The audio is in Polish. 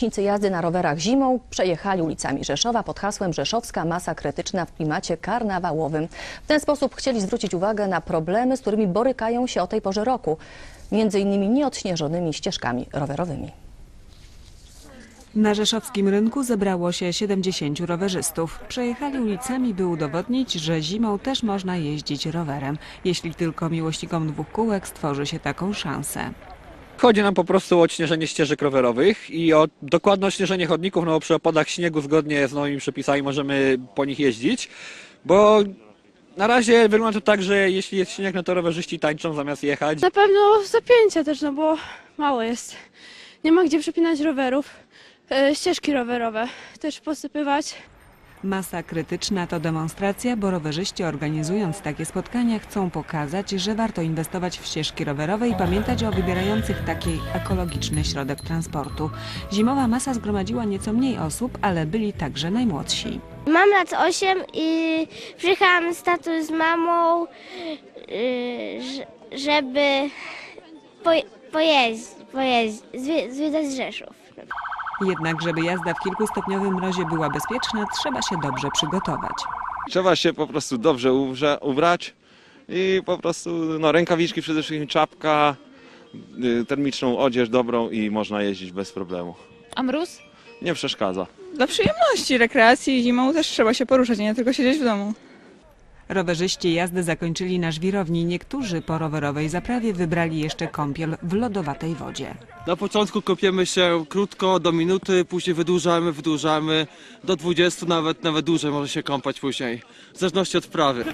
miłośnicy jazdy na rowerach zimą przejechali ulicami Rzeszowa pod hasłem Rzeszowska masa krytyczna w klimacie karnawałowym. W ten sposób chcieli zwrócić uwagę na problemy, z którymi borykają się o tej porze roku, między innymi nieodśnieżonymi ścieżkami rowerowymi. Na rzeszowskim rynku zebrało się 70 rowerzystów. Przejechali ulicami, by udowodnić, że zimą też można jeździć rowerem, jeśli tylko miłośnikom dwóch kółek stworzy się taką szansę. Chodzi nam po prostu o odśnieżenie ścieżek rowerowych i o dokładne odśnieżenie chodników, no bo przy opadach śniegu zgodnie z nowymi przepisami możemy po nich jeździć, bo na razie wygląda to tak, że jeśli jest śnieg, no to rowerzyści tańczą zamiast jechać. Na pewno zapięcia też, no bo mało jest. Nie ma gdzie przepinać rowerów. E, ścieżki rowerowe też posypywać. Masa krytyczna to demonstracja, bo rowerzyści organizując takie spotkania chcą pokazać, że warto inwestować w ścieżki rowerowe i pamiętać o wybierających taki ekologiczny środek transportu. Zimowa masa zgromadziła nieco mniej osób, ale byli także najmłodsi. Mam lat 8 i przyjechałam z tatu z mamą, ż- żeby poje- pojeździć, pojeździć, zwie- zwiedzać Rzeszów. Jednak, żeby jazda w kilkustopniowym mrozie była bezpieczna, trzeba się dobrze przygotować. Trzeba się po prostu dobrze ubrze, ubrać i po prostu no, rękawiczki przede wszystkim, czapka, y, termiczną odzież dobrą i można jeździć bez problemu. A mróz? Nie przeszkadza. Dla przyjemności, rekreacji zimą też trzeba się poruszać, nie tylko siedzieć w domu. Rowerzyści jazdę zakończyli na żwirowni. Niektórzy po rowerowej zaprawie wybrali jeszcze kąpiel w lodowatej wodzie. Na początku kopiemy się krótko, do minuty, później wydłużamy, wydłużamy, do 20 nawet, nawet dłużej może się kąpać później, w zależności od wprawy.